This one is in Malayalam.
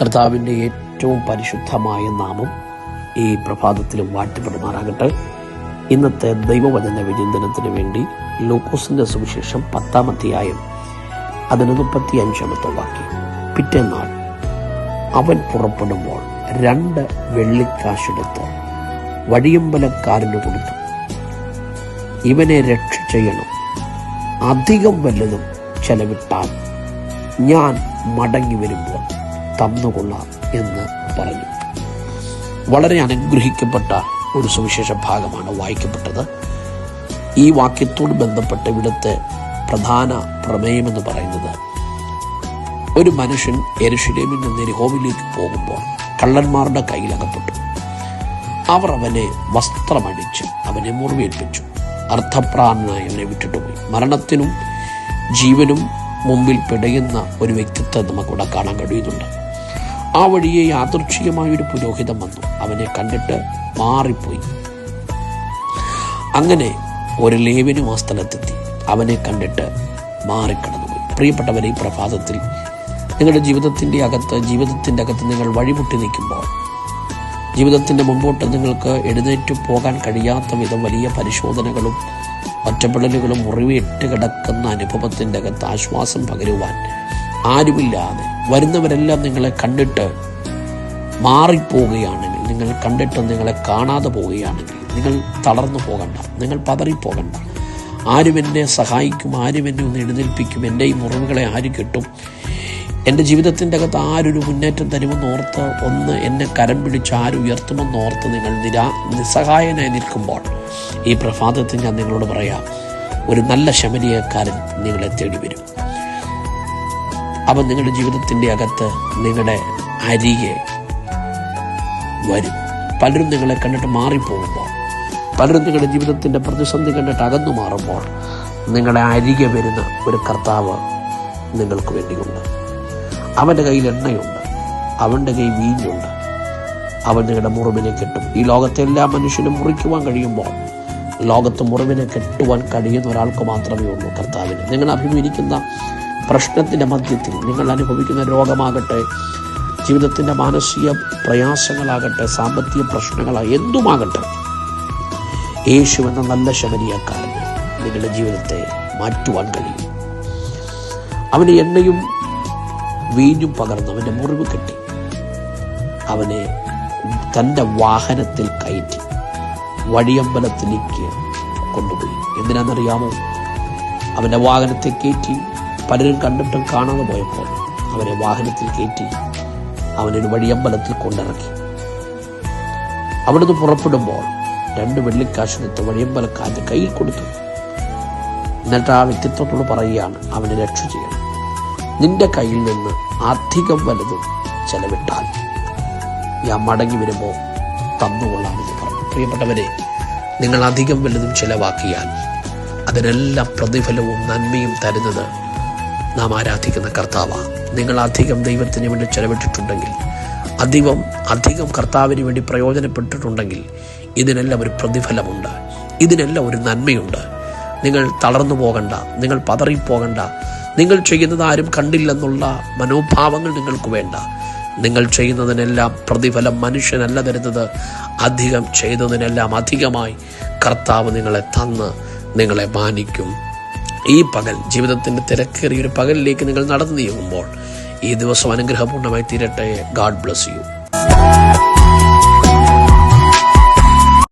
കർത്താവിന്റെ ഏറ്റവും പരിശുദ്ധമായ നാമം ഈ പ്രഭാതത്തിലും വാഴ്ത്തിപ്പെടുമാറാകട്ടെ. ഇന്നത്തെ ദൈവവചന വിചിന്തനത്തിന് വേണ്ടി ലൂക്കോസിന്റെ സുവിശേഷം പത്താം അധ്യായം അതിന് മുപ്പത്തി അഞ്ചാമത്തെ വാക്യം. പിറ്റേന്നാൾ അവൻ പുറപ്പെടുമ്പോൾ രണ്ട് വെള്ളിക്കാശെടുത്ത് വഴിയമ്പലക്കാരന് കൊടുത്തു. ഇവനെ രക്ഷ ചെയ്യണം. അധികം വല്ലതും ചെലവിട്ടാൽ ഞാൻ മടങ്ങി വരുമ്പോൾ തന്നുകൊള്ളാം എന്ന് പറഞ്ഞു. വളരെ അനുഗ്രഹിക്കപ്പെട്ട ഒരു സുവിശേഷ ഭാഗമാണ് വായിക്കപ്പെട്ടത്. ഈ വാക്യത്തോട് ബന്ധപ്പെട്ട് ഇവിടുത്തെ പ്രധാന പ്രമേയമെന്ന് പറയുന്നത് ഒരു മനുഷ്യൻ എരുഷലേമിൽ നിന്ന് എരിഹോവിലേക്ക് പോകുമ്പോൾ കള്ളന്മാരുടെ കയ്യിലകപ്പെട്ടു അവർ അവനെ വസ്ത്രമടിച്ച് അവനെ മുറിവേൽപ്പിച്ചു. അർത്ഥപ്രാണനായി അവനെ വിട്ടിട്ടുപോയി മരണത്തിനും ജീവനും മുമ്പിൽ പിടയുന്ന ഒരു വ്യക്തിത്വം നമുക്കിവിടെ കാണാൻ കഴിയുന്നുണ്ട്. ആ വഴിയെ യാദൃച്ഛികമായ ഒരു പുരോഹിതൻ വന്നു. അവനെ കണ്ടിട്ട് മാറിപ്പോയി. അങ്ങനെ ഒരു ലേവിനും ആ സ്ഥലത്തെത്തി അവനെ കണ്ടിട്ട് മാറിക്കടന്നുപോയി. പ്രിയപ്പെട്ടവരെ ഈ പ്രഭാതത്തിൽ നിങ്ങളുടെ ജീവിതത്തിന്റെ അകത്ത് ജീവിതത്തിന്റെ അകത്ത് നിങ്ങൾ വഴിമുട്ടി നിൽക്കുമ്പോൾ ജീവിതത്തിന്റെ മുമ്പോട്ട് നിങ്ങൾക്ക് എഴുന്നേറ്റ് പോകാൻ കഴിയാത്ത വിധം വലിയ പരിശോധനകളും ഒറ്റപ്പെടലുകളും മുറിവേറ്റ് കിടക്കുന്ന അനുഭവത്തിന്റെ അകത്ത് ആശ്വാസം പകരുവാൻ ആരുമില്ലാതെ വരുന്നവരെല്ലാം നിങ്ങളെ കണ്ടിട്ട് മാറിപ്പോവുകയാണെങ്കിൽ നിങ്ങൾ കണ്ടിട്ട് നിങ്ങളെ കാണാതെ പോവുകയാണെങ്കിൽ നിങ്ങൾ തളർന്നു പോകണ്ട നിങ്ങൾ പതറിപ്പോകണ്ട. ആരും എന്നെ സഹായിക്കും ആരും എന്നെ ഒന്ന് എഴുന്നേൽപ്പിക്കും എന്റെ ഈ മുറിവുകളെ ആര് കിട്ടും? എന്റെ ജീവിതത്തിന്റെ അകത്ത് ആരൊരു മുന്നേറ്റം തരുമെന്ന് ഓർത്ത് ഒന്ന് എന്നെ കരം പിടിച്ച് ആരുയർത്തുമെന്ന് ഓർത്ത് നിങ്ങൾ നിരാ നിസ്സഹായനായി നിൽക്കുമ്പോൾ ഈ പ്രഭാതത്തിൽ ഞാൻ നിങ്ങളോട് പറയാം ഒരു നല്ല ശമരിയക്കാരൻ നിങ്ങളെ തേടി വരും അവൻ നിങ്ങളുടെ ജീവിതത്തിന്റെ അകത്ത് നിങ്ങളുടെ അരികെ വരും. പലരും നിങ്ങളെ കണ്ടിട്ട് മാറിപ്പോകുമ്പോൾ പലരും നിങ്ങളുടെ ജീവിതത്തിന്റെ പ്രതിസന്ധി കണ്ടിട്ട് അകന്നു മാറുമ്പോൾ നിങ്ങളുടെ അരികെ വരുന്ന ഒരു കർത്താവ് നിങ്ങൾക്ക് വേണ്ടിയുണ്ട്. അവന്റെ കയ്യിൽ എണ്ണയുണ്ട് അവന്റെ കയ്യിൽ വീഞ്ഞുണ്ട്. അവൻ നിങ്ങളുടെ മുറിവിനെ കെട്ടും. ഈ ലോകത്തെ എല്ലാ മനുഷ്യനും മുറിക്കുവാൻ കഴിയുമ്പോൾ ലോകത്ത് മുറിവിനെ കെട്ടുവാൻ കഴിയുന്ന ഒരാൾക്ക് മാത്രമേ ഉള്ളൂ കർത്താവിന്. നിങ്ങൾ അഭിമുഖീകരിക്കുന്ന പ്രശ്നത്തിന്റെ മധ്യത്തിൽ നിങ്ങൾ അനുഭവിക്കുന്ന രോഗമാകട്ടെ ജീവിതത്തിന്റെ മാനസിക പ്രയാസങ്ങളാകട്ടെ സാമ്പത്തിക പ്രശ്നങ്ങളാകട്ടെ എന്തുമാകട്ടെ യേശു എന്ന നല്ല ശമരിയക്കാരന് നിങ്ങളുടെ ജീവിതത്തെ മാറ്റുവാൻ കഴിയും. അവന് എണ്ണയും വീഞ്ഞും പകർന്ന് അവന്റെ മുറിവ് കെട്ടി. അവനെ തന്റെ വാഹനത്തിൽ കയറ്റി വഴിയമ്പലത്തിലേക്ക് കൊണ്ടുപോയി. എന്തിനാണെന്നറിയാമോ? അവന്റെ വാഹനത്തെ കയറ്റി പലരും കണ്ടിട്ടും കാണാതെ പോയപ്പോൾ അവനെ വാഹനത്തിൽ കയറ്റി അവനൊരു വഴിയമ്പലത്തിൽ കൊണ്ടിറക്കി. അവിടുന്ന് പുറപ്പെടുമ്പോൾ രണ്ട് വെള്ളിക്കാശിനെത്ത് വഴിയമ്പലക്കാരന്റെ കയ്യിൽ കൊടുത്തു. എന്നിട്ട് ആ വ്യക്തിത്വത്തോട് പറയുകയാണ് അവനെ രക്ഷ ചെയ്യണം. നിന്റെ കയ്യിൽ നിന്ന് അധികം വലുതും ചെലവിട്ടാൽ ഞാൻ മടങ്ങി വരുമ്പോൾ തന്നുകൊള്ളാമെന്ന് പറഞ്ഞു. പ്രിയപ്പെട്ടവരെ നിങ്ങൾ അധികം വലുതും ചെലവാക്കിയാൽ അതിനെല്ലാം പ്രതിഫലവും നന്മയും തരുന്നത് നാം ആരാധിക്കുന്ന കർത്താവാണ് നിങ്ങൾ അധികം ദൈവത്തിന് വേണ്ടി ചെലവിട്ടിട്ടുണ്ടെങ്കിൽ അധികം അധികം കർത്താവിന് വേണ്ടി പ്രയോജനപ്പെട്ടിട്ടുണ്ടെങ്കിൽ ഇതിനെല്ലാം ഒരു പ്രതിഫലമുണ്ട്. ഇതിനെല്ലാം ഒരു നന്മയുണ്ട്. നിങ്ങൾ തളർന്നു പോകണ്ട നിങ്ങൾ പതറിപ്പോകണ്ട നിങ്ങൾ ചെയ്യുന്നത് ആരും കണ്ടില്ലെന്നുള്ള മനോഭാവങ്ങൾ നിങ്ങൾക്ക് വേണ്ട. നിങ്ങൾ ചെയ്യുന്നതിനെല്ലാം പ്രതിഫലം മനുഷ്യനല്ല തരുന്നത്. അധികം ചെയ്തതിനെല്ലാം അധികമായി കർത്താവ് നിങ്ങളെ തന്ന് നിങ്ങളെ മാനിക്കും. ഈ പകൽ ജീവിതത്തിന്റെ തിരക്കേറിയ ഒരു പകലിലേക്ക് നിങ്ങൾ നടന്നു നീങ്ങുമ്പോൾ ഈ ദിവസം അനുഗ്രഹപൂർണമായി തീരട്ടെ. God bless you